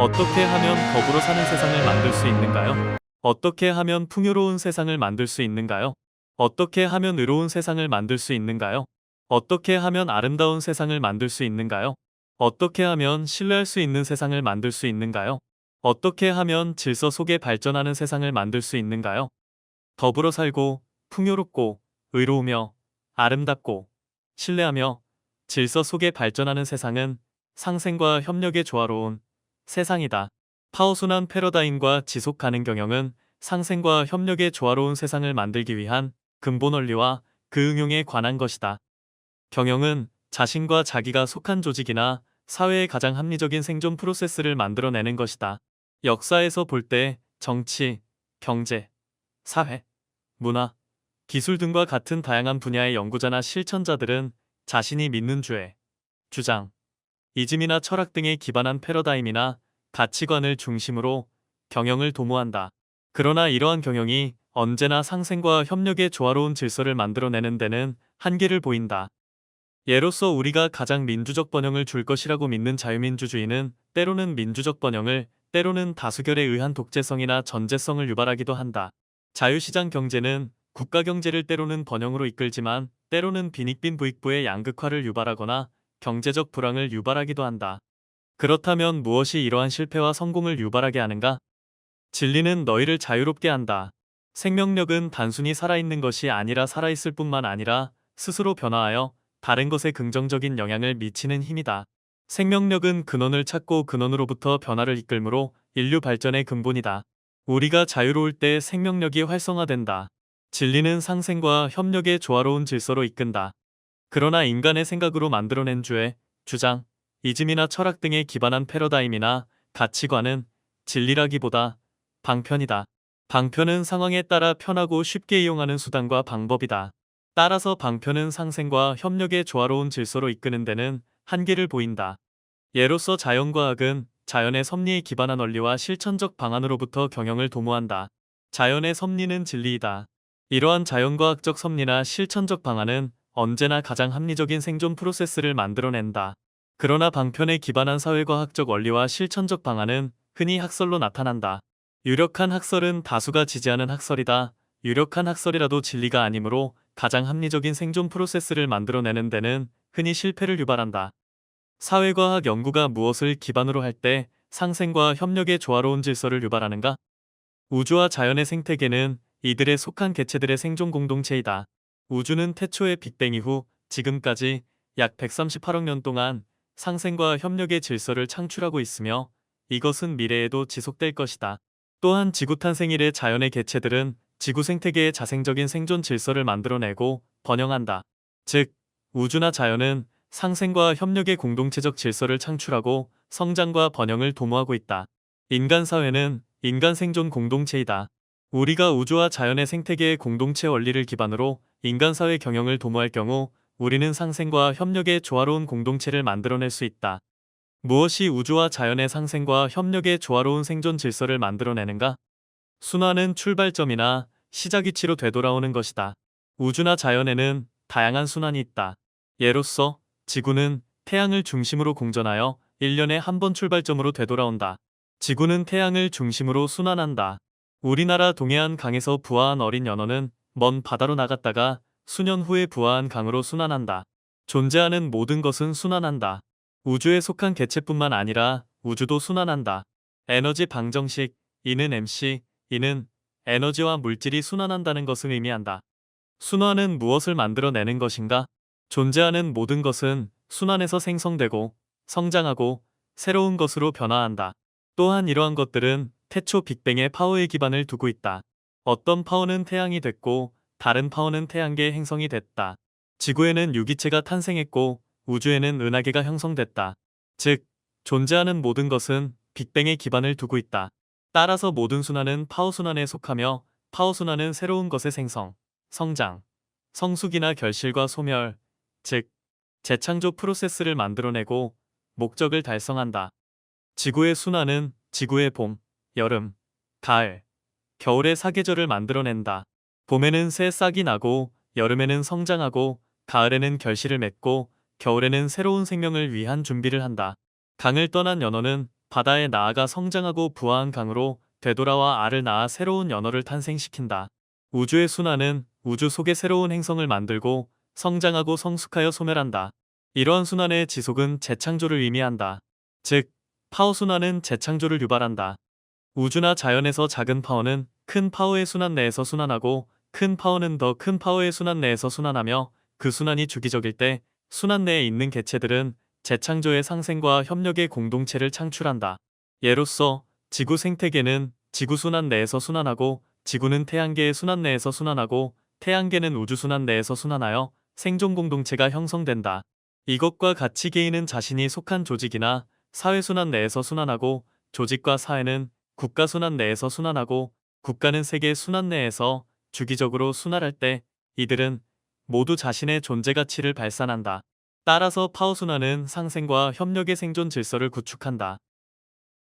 어떻게 하면 더불어 사는 세상을 만들 수 있는가요? 어떻게 하면 풍요로운 세상을 만들 수 있는가요? 어떻게 하면 의로운 세상을 만들 수 있는가요? 어떻게 하면 아름다운 세상을 만들 수 있는가요? 어떻게 하면 신뢰할 수 있는 세상을 만들 수 있는가요? 어떻게 하면 질서 속에 발전하는 세상을 만들 수 있는가요? 더불어 살고 풍요롭고 의로우며 아름답고 신뢰하며 질서 속에 발전하는 세상은 상생과 협력의 조화로운 세상이다. 파워순환 패러다임과 지속 가능 경영은 상생과 협력의 조화로운 세상을 만들기 위한 근본 원리와 그 응용에 관한 것이다. 경영은 자신과 자기가 속한 조직이나 사회의 가장 합리적인 생존 프로세스를 만들어내는 것이다. 역사에서 볼 때 정치, 경제, 사회, 문화, 기술 등과 같은 다양한 분야의 연구자나 실천자들은 자신이 믿는 주의, 주장, 이즘이나 철학 등에 기반한 패러다임이나 가치관을 중심으로 경영을 도모한다. 그러나 이러한 경영이 언제나 상생과 협력의 조화로운 질서를 만들어내는 데는 한계를 보인다. 예로서 우리가 가장 민주적 번영을 줄 것이라고 믿는 자유민주주의는 때로는 민주적 번영을 때로는 다수결에 의한 독재성이나 전제성을 유발하기도 한다. 자유시장 경제는 국가 경제를 때로는 번영으로 이끌지만 때로는 빈익빈 부익부의 양극화를 유발하거나 경제적 불황을 유발하기도 한다. 그렇다면 무엇이 이러한 실패와 성공을 유발하게 하는가? 진리는 너희를 자유롭게 한다. 생명력은 단순히 살아있는 것이 아니라 살아있을 뿐만 아니라 스스로 변화하여 다른 것에 긍정적인 영향을 미치는 힘이다. 생명력은 근원을 찾고 근원으로부터 변화를 이끌므로 인류 발전의 근본이다. 우리가 자유로울 때 생명력이 활성화된다. 진리는 상생과 협력의 조화로운 질서로 이끈다. 그러나 인간의 생각으로 만들어낸 주의, 주장, 이즘이나 철학 등에 기반한 패러다임이나 가치관은 진리라기보다 방편이다. 방편은 상황에 따라 편하고 쉽게 이용하는 수단과 방법이다. 따라서 방편은 상생과 협력의 조화로운 질서로 이끄는 데는 한계를 보인다. 예로서 자연과학은 자연의 섭리에 기반한 원리와 실천적 방안으로부터 경영을 도모한다. 자연의 섭리는 진리이다. 이러한 자연과학적 섭리나 실천적 방안은 언제나 가장 합리적인 생존 프로세스를 만들어낸다. 그러나 방편에 기반한 사회과학적 원리와 실천적 방안은 흔히 학설로 나타난다. 유력한 학설은 다수가 지지하는 학설이다. 유력한 학설이라도 진리가 아니므로 가장 합리적인 생존 프로세스를 만들어내는 데는 흔히 실패를 유발한다. 사회과학 연구가 무엇을 기반으로 할 때 상생과 협력의 조화로운 질서를 유발하는가? 우주와 자연의 생태계는 이들에 속한 개체들의 생존 공동체이다. 우주는 태초의 빅뱅 이후 지금까지 약 138억 년 동안 상생과 협력의 질서를 창출하고 있으며 이것은 미래에도 지속될 것이다. 또한 지구 탄생 이래 자연의 개체들은 지구 생태계의 자생적인 생존 질서를 만들어내고 번영한다. 즉, 우주나 자연은 상생과 협력의 공동체적 질서를 창출하고 성장과 번영을 도모하고 있다. 인간 사회는 인간 생존 공동체이다. 우리가 우주와 자연의 생태계의 공동체 원리를 기반으로 인간 사회 경영을 도모할 경우 우리는 상생과 협력의 조화로운 공동체를 만들어낼 수 있다. 무엇이 우주와 자연의 상생과 협력의 조화로운 생존 질서를 만들어내는가? 순환은 출발점이나 시작 위치로 되돌아오는 것이다. 우주나 자연에는 다양한 순환이 있다. 예로서 지구는 태양을 중심으로 공전하여 1년에 한 번 출발점으로 되돌아온다. 지구는 태양을 중심으로 순환한다. 우리나라 동해안 강에서 부화한 어린 연어는 먼 바다로 나갔다가 수년 후에 부화한 강으로 순환한다. 존재하는 모든 것은 순환한다. 우주에 속한 개체뿐만 아니라 우주도 순환한다. 에너지 방정식, 이는 MC, 이는 에너지와 물질이 순환한다는 것을 의미한다. 순환은 무엇을 만들어내는 것인가? 존재하는 모든 것은 순환에서 생성되고 성장하고 새로운 것으로 변화한다. 또한 이러한 것들은 태초 빅뱅의 파워에 기반을 두고 있다. 어떤 파워는 태양이 됐고 다른 파워는 태양계의 행성이 됐다. 지구에는 유기체가 탄생했고 우주에는 은하계가 형성됐다. 즉, 존재하는 모든 것은 빅뱅에 기반을 두고 있다. 따라서 모든 순환은 파워 순환에 속하며 파워 순환은 새로운 것의 생성, 성장, 성숙이나 결실과 소멸, 즉 재창조 프로세스를 만들어내고 목적을 달성한다. 지구의 순환은 지구의 봄, 여름, 가을, 겨울의 사계절을 만들어낸다. 봄에는 새 싹이 나고 여름에는 성장하고 가을에는 결실을 맺고 겨울에는 새로운 생명을 위한 준비를 한다. 강을 떠난 연어는 바다에 나아가 성장하고 부화한 강으로 되돌아와 알을 낳아 새로운 연어를 탄생시킨다. 우주의 순환은 우주 속에 새로운 행성을 만들고 성장하고 성숙하여 소멸한다. 이러한 순환의 지속은 재창조를 의미한다. 즉, 파워 순환은 재창조를 유발한다. 우주나 자연에서 작은 파워는 큰 파워의 순환 내에서 순환하고 큰 파워는 더 큰 파워의 순환 내에서 순환하며 그 순환이 주기적일 때 순환 내에 있는 개체들은 재창조의 상생과 협력의 공동체를 창출한다. 예로서 지구 생태계는 지구 순환 내에서 순환하고 지구는 태양계의 순환 내에서 순환하고 태양계는 우주 순환 내에서 순환하여 생존 공동체가 형성된다. 이것과 같이 개인은 자신이 속한 조직이나 사회 순환 내에서 순환하고 조직과 사회는 국가 순환 내에서 순환하고 국가는 세계 순환 내에서 주기적으로 순환할 때 이들은 모두 자신의 존재 가치를 발산한다. 따라서 파워 순환은 상생과 협력의 생존 질서를 구축한다.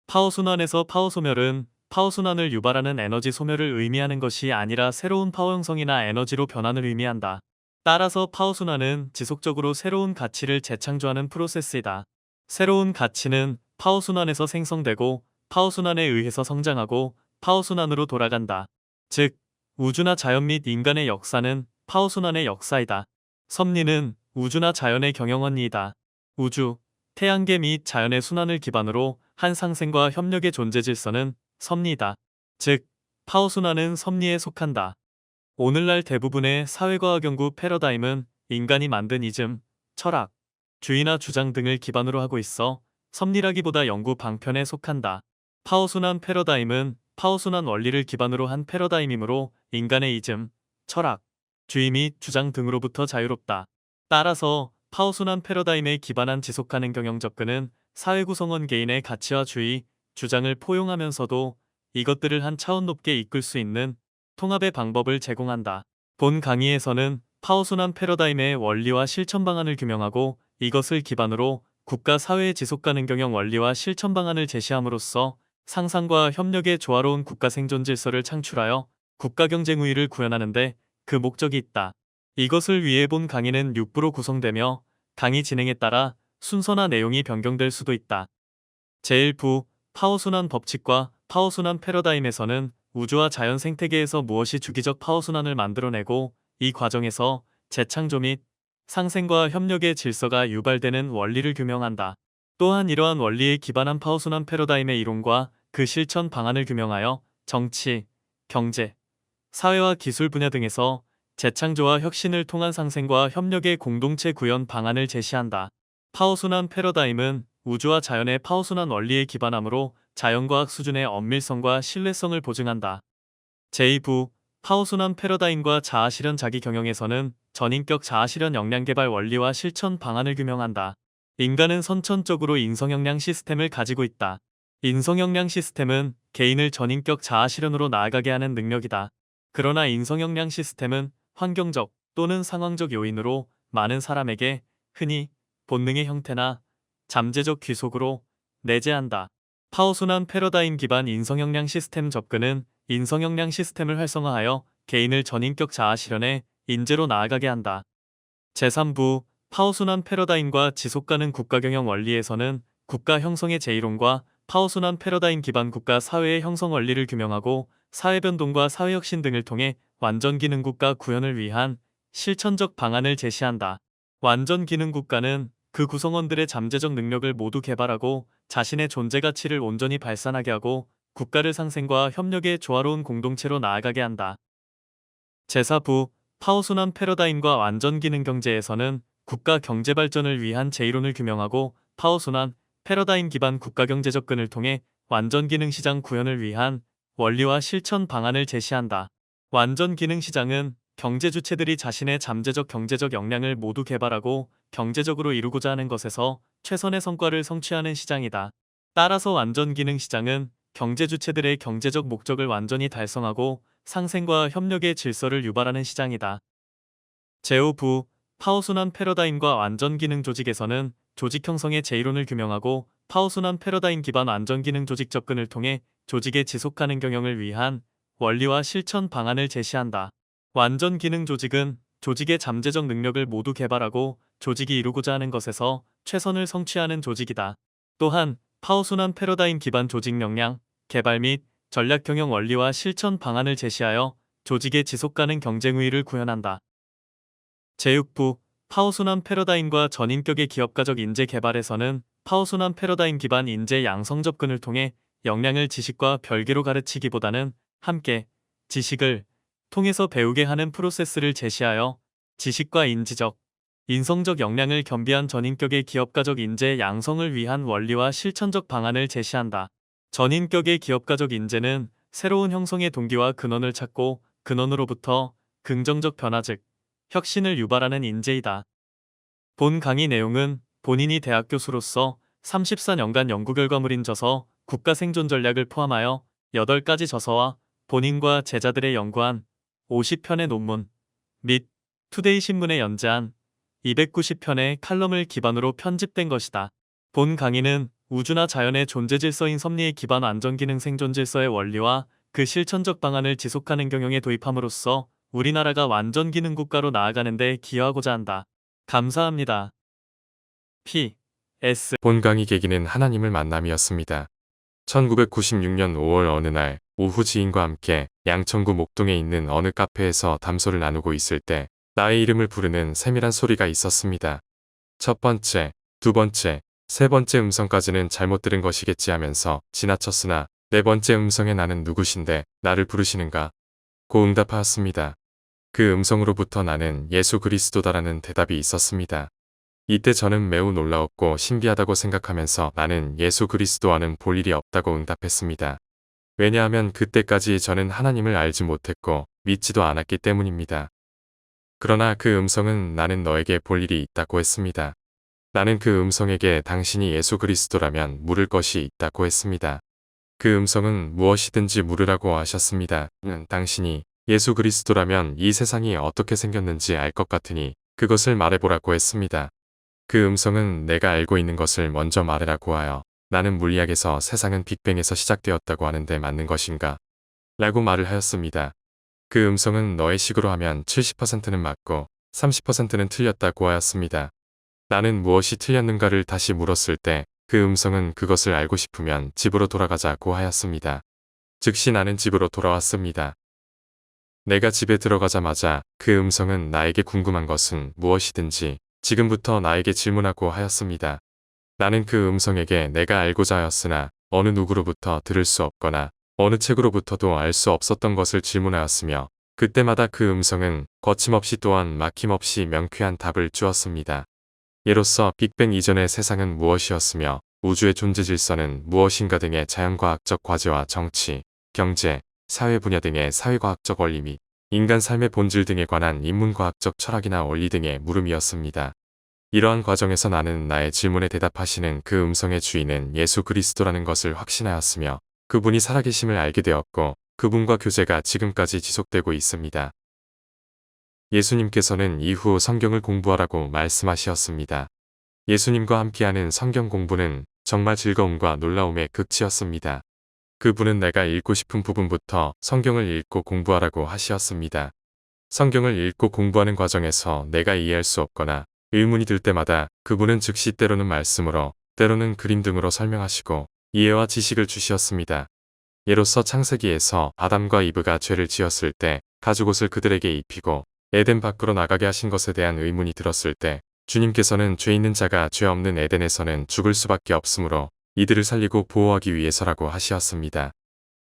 파워 순환에서 파워 소멸은 파워 순환을 유발하는 에너지 소멸을 의미하는 것이 아니라 새로운 파워 형성이나 에너지로 변환을 의미한다. 따라서 파워 순환은 지속적으로 새로운 가치를 재창조하는 프로세스이다. 새로운 가치는 파워 순환에서 생성되고 파워 순환에 의해서 성장하고 파워 순환으로 돌아간다. 즉, 우주나 자연 및 인간의 역사는 파워 순환의 역사이다. 섭리는 우주나 자연의 경영원리이다. 우주, 태양계 및 자연의 순환을 기반으로 한 상생과 협력의 존재 질서는 섭리이다. 즉, 파워 순환은 섭리에 속한다. 오늘날 대부분의 사회과학 연구 패러다임은 인간이 만든 이즘, 철학, 주의나 주장 등을 기반으로 하고 있어 섭리라기보다 연구 방편에 속한다. 파워순환 패러다임은 파워순환 원리를 기반으로 한 패러다임이므로 인간의 이즘, 철학, 주의 및 주장 등으로부터 자유롭다. 따라서 파워순환 패러다임에 기반한 지속가능 경영 접근은 사회 구성원 개인의 가치와 주의, 주장을 포용하면서도 이것들을 한 차원 높게 이끌 수 있는 통합의 방법을 제공한다. 본 강의에서는 파워순환 패러다임의 원리와 실천 방안을 규명하고 이것을 기반으로 국가 사회의 지속가능 경영 원리와 실천 방안을 제시함으로써 상상과 협력의 조화로운 국가 생존 질서를 창출하여 국가 경쟁 우위를 구현하는데 그 목적이 있다. 이것을 위해 본 강의는 6부로 구성되며 강의 진행에 따라 순서나 내용이 변경될 수도 있다. 제1부 파워순환 법칙과 파워순환 패러다임에서는 우주와 자연 생태계에서 무엇이 주기적 파워순환을 만들어내고 이 과정에서 재창조 및 상생과 협력의 질서가 유발되는 원리를 규명한다. 또한 이러한 원리에 기반한 파워순환 패러다임의 이론과 그 실천 방안을 규명하여 정치, 경제, 사회와 기술 분야 등에서 재창조와 혁신을 통한 상생과 협력의 공동체 구현 방안을 제시한다. 파워순환 패러다임은 우주와 자연의 파워순환 원리에 기반하므로 자연과학 수준의 엄밀성과 신뢰성을 보증한다. 제2부 파워순환 패러다임과 자아실현 자기 경영에서는 전인격 자아실현 역량 개발 원리와 실천 방안을 규명한다. 인간은 선천적으로 인성역량 시스템을 가지고 있다. 인성역량 시스템은 개인을 전인격 자아 실현으로 나아가게 하는 능력이다. 그러나 인성역량 시스템은 환경적 또는 상황적 요인으로 많은 사람에게 흔히 본능의 형태나 잠재적 귀속으로 내재한다. 파워순환 패러다임 기반 인성역량 시스템 접근은 인성역량 시스템을 활성화하여 개인을 전인격 자아 실현에 인재로 나아가게 한다. 제3부 파워순환 패러다임과 지속가능 국가경영 원리에서는 국가 형성의 제1론과 파워순환 패러다임 기반 국가 사회의 형성 원리를 규명하고 사회 변동과 사회 혁신 등을 통해 완전 기능 국가 구현을 위한 실천적 방안을 제시한다. 완전 기능 국가는 그 구성원들의 잠재적 능력을 모두 개발하고 자신의 존재 가치를 온전히 발산하게 하고 국가를 상생과 협력의 조화로운 공동체로 나아가게 한다. 제4부 파워순환 패러다임과 완전 기능 경제에서는 국가 경제 발전을 위한 제1론을 규명하고 파워순환 패러다임 기반 국가경제 접근을 통해 완전기능 시장 구현을 위한 원리와 실천 방안을 제시한다. 완전기능 시장은 경제 주체들이 자신의 잠재적 경제적 역량을 모두 개발하고 경제적으로 이루고자 하는 것에서 최선의 성과를 성취하는 시장이다. 따라서 완전기능 시장은 경제 주체들의 경제적 목적을 완전히 달성하고 상생과 협력의 질서를 유발하는 시장이다. 제5부 파워순환 패러다임과 완전기능 조직에서는 조직 형성의 제1론을 규명하고 파워순환 패러다임 기반 완전기능 조직 접근을 통해 조직의 지속가능 경영을 위한 원리와 실천 방안을 제시한다. 완전 기능 조직은 조직의 잠재적 능력을 모두 개발하고 조직이 이루고자 하는 것에서 최선을 성취하는 조직이다. 또한 파워순환 패러다임 기반 조직 역량, 개발 및 전략 경영 원리와 실천 방안을 제시하여 조직의 지속 가능 경쟁 우위를 구현한다. 제6부 파워순환 패러다임과 전인격의 기업가적 인재 개발에서는 파워순환 패러다임 기반 인재 양성 접근을 통해 역량을 지식과 별개로 가르치기보다는 함께 지식을 통해서 배우게 하는 프로세스를 제시하여 지식과 인지적, 인성적 역량을 겸비한 전인격의 기업가적 인재 양성을 위한 원리와 실천적 방안을 제시한다. 전인격의 기업가적 인재는 새로운 형성의 동기와 근원을 찾고 근원으로부터 긍정적 변화 즉 혁신을 유발하는 인재이다. 본 강의 내용은 본인이 대학 교수로서 34년간 연구 결과물인 저서 국가 생존 전략을 포함하여 8가지 저서와 본인과 제자들의 연구한 50편의 논문 및 투데이 신문에 연재한 290편의 칼럼을 기반으로 편집된 것이다. 본 강의는 우주나 자연의 존재 질서인 섭리에 기반 안전 기능 생존 질서의 원리와 그 실천적 방안을 지속하는 경영에 도입함으로써 우리나라가 완전 기능 국가로 나아가는 데 기여하고자 한다. 감사합니다. P. S. 본 강의 계기는 하나님을 만남이었습니다. 1996년 5월 어느 날 오후 지인과 함께 양천구 목동에 있는 어느 카페에서 담소를 나누고 있을 때 나의 이름을 부르는 세밀한 소리가 있었습니다. 첫 번째, 두 번째, 세 번째 음성까지는 잘못 들은 것이겠지 하면서 지나쳤으나 네 번째 음성의 나는 누구신데 나를 부르시는가? 고 응답하였습니다. 그 음성으로부터 나는 예수 그리스도다라는 대답이 있었습니다. 이때 저는 매우 놀라웠고 신비하다고 생각하면서 나는 예수 그리스도와는 볼 일이 없다고 응답했습니다. 왜냐하면 그때까지 저는 하나님을 알지 못했고 믿지도 않았기 때문입니다. 그러나 그 음성은 나는 너에게 볼 일이 있다고 했습니다. 나는 그 음성에게 당신이 예수 그리스도라면 물을 것이 있다고 했습니다. 그 음성은 무엇이든지 물으라고 하셨습니다. 음, 당신이 예수 그리스도라면 이 세상이 어떻게 생겼는지 알 것 같으니 그것을 말해보라고 했습니다. 그 음성은 내가 알고 있는 것을 먼저 말해라고 하여 나는 물리학에서 세상은 빅뱅에서 시작되었다고 하는데 맞는 것인가? 라고 말을 하였습니다. 그 음성은 너의 식으로 하면 70%는 맞고 30%는 틀렸다고 하였습니다. 나는 무엇이 틀렸는가를 다시 물었을 때 그 음성은 그것을 알고 싶으면 집으로 돌아가자고 하였습니다. 즉시 나는 집으로 돌아왔습니다. 내가 집에 들어가자마자 그 음성은 나에게 궁금한 것은 무엇이든지 지금부터 나에게 질문하고 하였습니다. 나는 그 음성에게 내가 알고자 하였으나 어느 누구로부터 들을 수 없거나 어느 책으로부터도 알 수 없었던 것을 질문하였으며 그때마다 그 음성은 거침없이 또한 막힘없이 명쾌한 답을 주었습니다. 예로서 빅뱅 이전의 세상은 무엇이었으며 우주의 존재 질서는 무엇인가 등의 자연과학적 과제와 정치, 경제, 사회 분야 등의 사회과학적 원리 및 인간 삶의 본질 등에 관한 인문과학적 철학이나 원리 등의 물음이었습니다. 이러한 과정에서 나는 나의 질문에 대답하시는 그 음성의 주인은 예수 그리스도라는 것을 확신하였으며 그분이 살아계심을 알게 되었고 그분과 교제가 지금까지 지속되고 있습니다. 예수님께서는 이후 성경을 공부하라고 말씀하셨습니다. 예수님과 함께하는 성경 공부는 정말 즐거움과 놀라움의 극치였습니다. 그분은 내가 읽고 싶은 부분부터 성경을 읽고 공부하라고 하시었습니다. 성경을 읽고 공부하는 과정에서 내가 이해할 수 없거나 의문이 들 때마다 그분은 즉시 때로는 말씀으로 때로는 그림 등으로 설명하시고 이해와 지식을 주시었습니다. 예로서 창세기에서 아담과 이브가 죄를 지었을 때 가죽옷을 그들에게 입히고 에덴 밖으로 나가게 하신 것에 대한 의문이 들었을 때 주님께서는 죄 있는 자가 죄 없는 에덴에서는 죽을 수밖에 없으므로 이들을 살리고 보호하기 위해서라고 하시었습니다.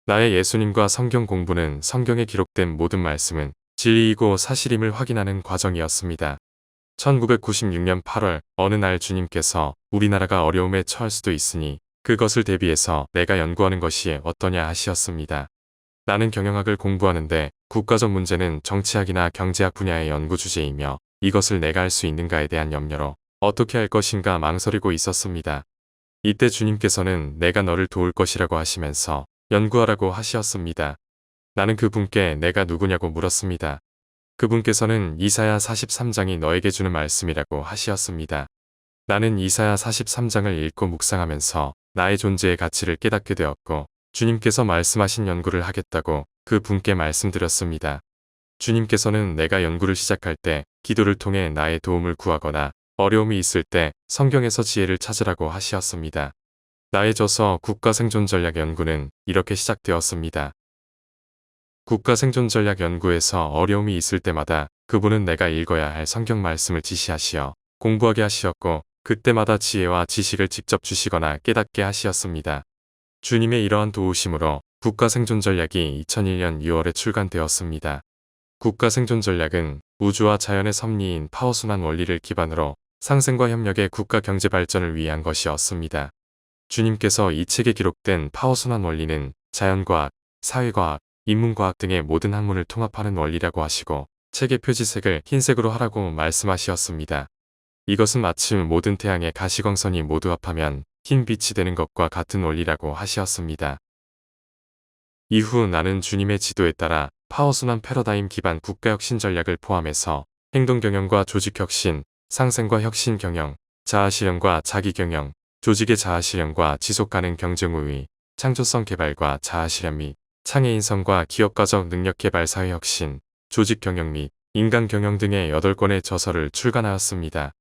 나의 예수님과 성경 공부는 성경에 기록된 모든 말씀은 진리이고 사실임을 확인하는 과정이었습니다. 1996년 8월 어느 날 주님께서 우리나라가 어려움에 처할 수도 있으니 그것을 대비해서 내가 연구하는 것이 어떠냐 하시었습니다. 나는 경영학을 공부하는데 국가적 문제는 정치학이나 경제학 분야의 연구 주제이며 이것을 내가 할 수 있는가에 대한 염려로 어떻게 할 것인가 망설이고 있었습니다. 이때 주님께서는 내가 너를 도울 것이라고 하시면서 연구하라고 하시었습니다. 나는 그분께 내가 누구냐고 물었습니다. 그분께서는 이사야 43장이 너에게 주는 말씀이라고 하시었습니다. 나는 이사야 43장을 읽고 묵상하면서 나의 존재의 가치를 깨닫게 되었고 주님께서 말씀하신 연구를 하겠다고 그 분께 말씀드렸습니다. 주님께서는 내가 연구를 시작할 때 기도를 통해 나의 도움을 구하거나 어려움이 있을 때 성경에서 지혜를 찾으라고 하시었습니다. 나의 저서 국가생존전략연구는 이렇게 시작되었습니다. 국가생존전략연구에서 어려움이 있을 때마다 그분은 내가 읽어야 할 성경 말씀을 지시하시어 공부하게 하시었고 그때마다 지혜와 지식을 직접 주시거나 깨닫게 하시었습니다. 주님의 이러한 도우심으로 국가생존전략이 2001년 6월에 출간되었습니다. 국가생존전략은 우주와 자연의 섭리인 파워순환 원리를 기반으로 상생과 협력의 국가 경제 발전을 위한 것이었습니다. 주님께서 이 책에 기록된 파워순환 원리는 자연과학, 사회과학, 인문과학 등의 모든 학문을 통합하는 원리라고 하시고 책의 표지색을 흰색으로 하라고 말씀하시었습니다. 이것은 마침 모든 태양의 가시광선이 모두 합하면 흰 빛이 되는 것과 같은 원리라고 하시었습니다. 이후 나는 주님의 지도에 따라 파워순환 패러다임 기반 국가혁신 전략을 포함해서 행동경영과 조직혁신, 상생과 혁신 경영, 자아 실현과 자기 경영, 조직의 자아 실현과 지속 가능 경쟁 우위, 창조성 개발과 자아 실현 및 창의인성과 기업가적 능력 개발 사회 혁신, 조직 경영 및 인간 경영 등의 8권의 저서를 출간하였습니다.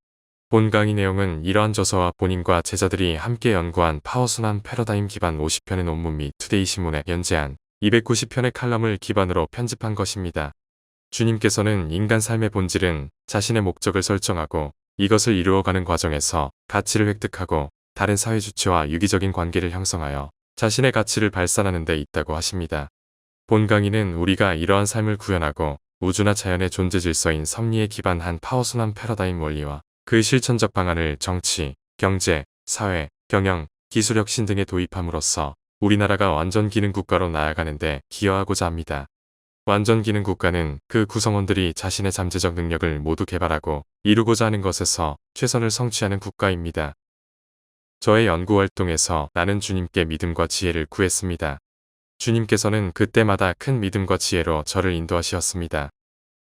본 강의 내용은 이러한 저서와 본인과 제자들이 함께 연구한 파워순환 패러다임 기반 50편의 논문 및 투데이 신문에 연재한 290편의 칼럼을 기반으로 편집한 것입니다. 주님께서는 인간 삶의 본질은 자신의 목적을 설정하고 이것을 이루어가는 과정에서 가치를 획득하고 다른 사회 주체와 유기적인 관계를 형성하여 자신의 가치를 발산하는 데 있다고 하십니다. 본 강의는 우리가 이러한 삶을 구현하고 우주나 자연의 존재 질서인 섭리에 기반한 파워순환 패러다임 원리와 그 실천적 방안을 정치, 경제, 사회, 경영, 기술 혁신 등에 도입함으로써 우리나라가 완전 기능 국가로 나아가는데 기여하고자 합니다. 완전 기능 국가는 그 구성원들이 자신의 잠재적 능력을 모두 개발하고 이루고자 하는 것에서 최선을 성취하는 국가입니다. 저의 연구 활동에서 나는 주님께 믿음과 지혜를 구했습니다. 주님께서는 그때마다 큰 믿음과 지혜로 저를 인도하시었습니다.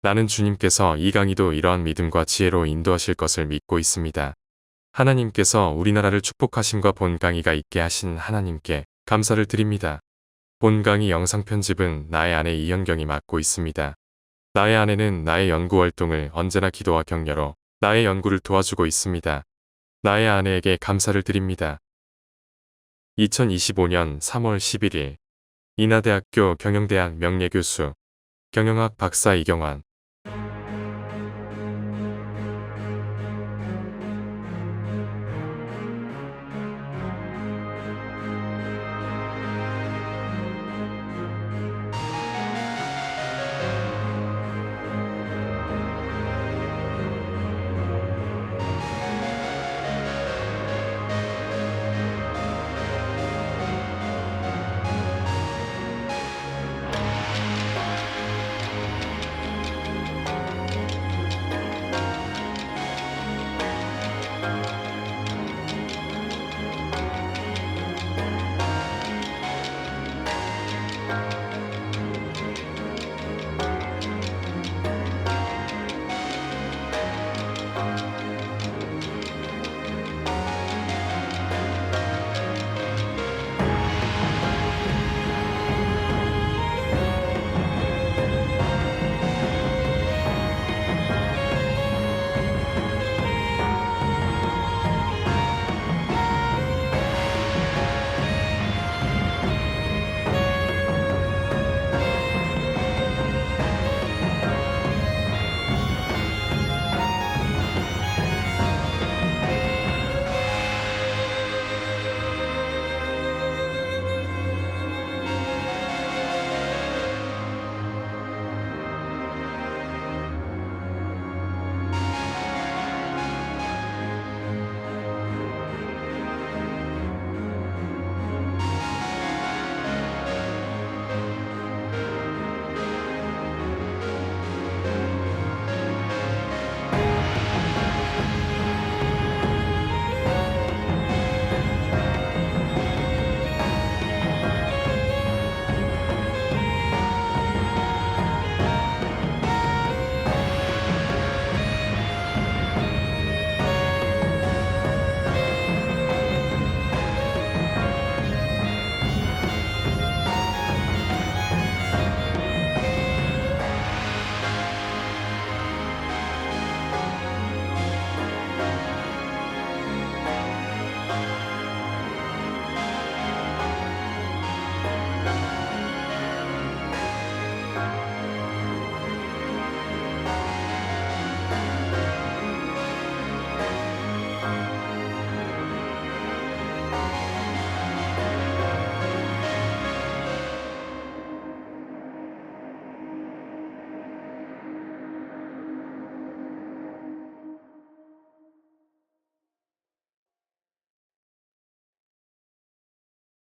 나는 주님께서 이 강의도 이러한 믿음과 지혜로 인도하실 것을 믿고 있습니다. 하나님께서 우리나라를 축복하심과 본 강의가 있게 하신 하나님께 감사를 드립니다. 본 강의 영상 편집은 나의 아내 이현경이 맡고 있습니다. 나의 아내는 나의 연구 활동을 언제나 기도와 격려로 나의 연구를 도와주고 있습니다. 나의 아내에게 감사를 드립니다. 2025년 3월 11일 인하대학교 경영대학 명예교수 경영학 박사 이경환